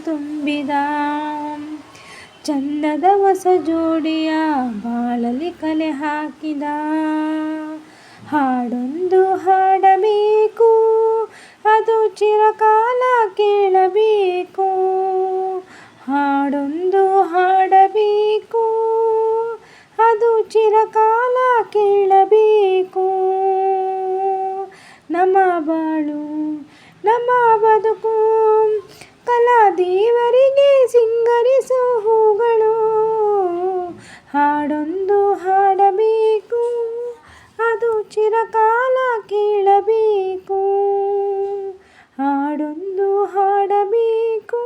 ತುಂಬಿದ. ಚಂದದ ಹೊಸ ಜೋಡಿಯ ಬಾಳಲಿ ಕಲೆ ಹಾಕಿದ. ಹಾಡೊಂದು ಹಾಡಬೇಕು, ಅದು ಚಿರಕಾಲ ಕೇಳಬೇಕು. ಹಾಡೊಂದು ಹಾಡಬೇಕು, ಅದು ಚಿರಕಾಲ ಕೇಳಬೇಕು. ನಮ್ಮ ಬಾಳು ನಮ್ಮ ಕಲಾ ದೇವರಿಗೆ ಸಿಂಗರಿಸೋ ಹೂಗಳು ಹಾಡೊಂದು ಹಾಡಬೇಕು, ಅದು ಚಿರಕಾಲ ಕೇಳಬೇಕು. ಹಾಡೊಂದು ಹಾಡಬೇಕು,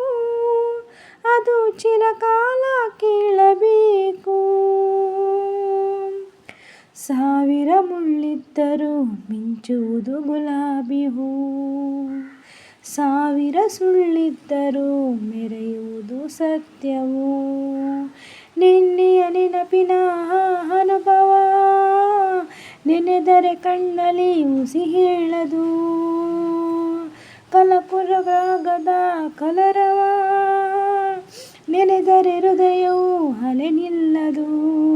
ಅದು ಚಿರಕಾಲ ಕೇಳಬೇಕು. ಸಾವಿರ ಮುಳ್ಳಿದ್ದರೂ ಮಿಂಚುವುದು ಗುಲಾಬಿ ಹೂ. ಸಾವಿರ ಸುಳ್ಳಿದ್ದರೂ ಮೆರೆಯುವುದು ಸತ್ಯವು. ನಿನ್ನೆಯ ನೆನಪಿನ ಅನುಭವ, ನೆನೆದರೆ ಕಣ್ಣಲ್ಲಿ ಉಸಿ ಹೇಳದು. ಕಲಪುರಗಾಗದ ಕಲರವ, ನೆನೆದರೆ ಹೃದಯವು ಹಲೆ ನಿಲ್ಲದು.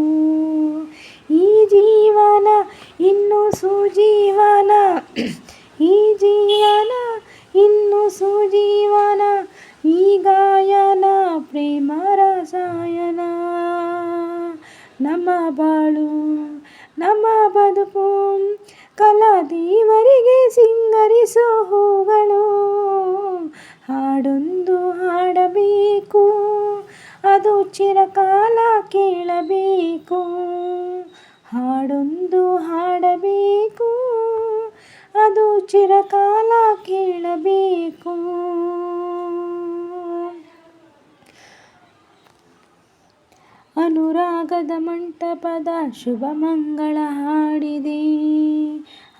ನಮ್ಮ ಬಾಳು, ನಮ್ಮ ಬದುಕು. ಕಲಾದೇವರಿಗೆ ಸಿಂಗರಿಸೋ ಹೂಗಳು. ಹಾಡೊಂದು ಹಾಡಬೇಕು, ಅದು ಚಿರಕಾಲ ಕೇಳಬೇಕು. ಹಾಡೊಂದು ಹಾಡಬೇಕು, ಅದು ಚಿರಕಾಲ ಕೇಳಬೇಕು. ಅನುರಾಗದ ಮಂಟಪದ ಶುಭ ಮಂಗಳ ಹಾಡಿದೆ.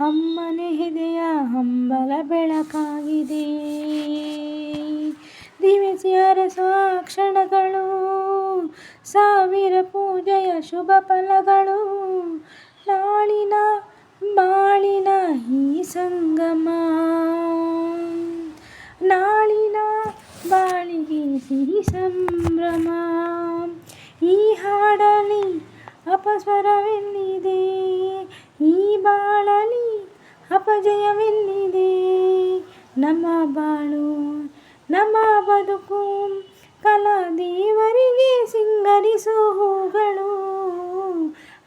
ಅಮ್ಮನೆ ಹೃದಯ ಹಂಬಲ ಬೆಳಕಾಗಿದೆ. ದಿವಸಿಯರ ಕ್ಷಣಗಳು, ಸಾವಿರ ಪೂಜೆಯ ಶುಭ ಫಲಗಳು, ನಾಳಿನ ಬಾಳಿನ ಈ ಸಂಗಮ. ನಾಳಿನ ಬಾಳಿಗೆ ಸಿಹಿ ಸಂಭ್ರಮ. ಅಪಸ್ವರವೆಲ್ಲಿದೆ? ಈ ಬಾಳಲಿ ಅಪಜಯವೆಲ್ಲಿದೆ? ನಮ್ಮ ಬಾಳು, ನಮ್ಮ ಬದುಕು ಕಲಾದೇವರಿಗೆ ಸಿಂಗರಿಸೋ ಹೂಗಳು.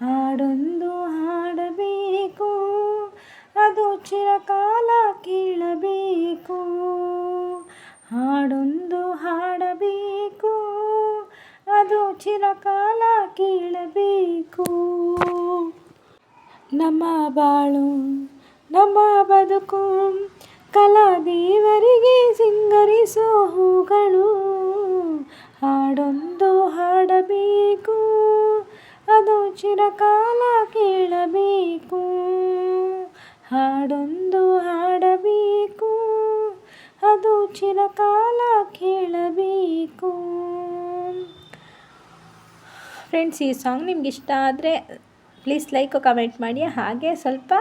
ಹಾಡೊಂದು ಹಾಡಬೇಕು, ಅದು ಚಿರಕಾಲ ಕೇಳಬೇಕು. ಹಾಡೊಂದು ಹಾಡಬೇಕು, ಅದು ಚಿರಕಾಲ ಕೇಳಬೇಕು ನಮ್ಮ ಬಾಳು. ನಮ್ಮ ಬದುಕು ಕಲಾದೇವರಿಗೆ ಸಿಂಗರಿಸೋ ಹೂಗಳು ಹಾಡೊಂದು ಹಾಡಬೇಕು, ಅದು ಚಿರಕಾಲ ಕೇಳಬೇಕು. ಹಾಡೊಂದು ಹಾಡಬೇಕು, ಅದು ಚಿರಕಾಲ ಕೇಳಬೇಕು. ಫ್ರೆಂಡ್ಸ್ ಈ ಸಾಂಗ್ ನಿಮ್ಗೆ ಇಷ್ಟ ಆದರೆ ಪ್ಲೀಸ್ ಲೈಕು ಕಮೆಂಟ್ ಮಾಡಿ. ಹಾಗೆ ಸ್ವಲ್ಪ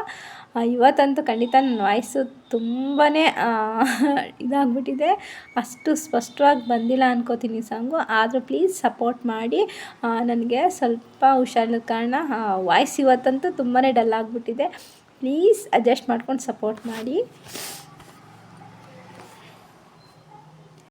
ಇವತ್ತಂತೂ ಖಂಡಿತ ನನ್ನ ವಾಯ್ಸು ತುಂಬಾ ಇದಾಗ್ಬಿಟ್ಟಿದೆ. ಅಷ್ಟು ಸ್ಪಷ್ಟವಾಗಿ ಬಂದಿಲ್ಲ ಅನ್ಕೋತೀನಿ ಸಾಂಗು. ಆದರೂ ಪ್ಲೀಸ್ ಸಪೋರ್ಟ್ ಮಾಡಿ. ನನಗೆ ಸ್ವಲ್ಪ ಹುಷಾರಿಲ್ಲದ ಕಾರಣ ವಾಯ್ಸ್ ಇವತ್ತಂತೂ ತುಂಬಾ ಡಲ್ ಆಗಿಬಿಟ್ಟಿದೆ. ಪ್ಲೀಸ್ ಅಡ್ಜಸ್ಟ್ ಮಾಡ್ಕೊಂಡು ಸಪೋರ್ಟ್ ಮಾಡಿ.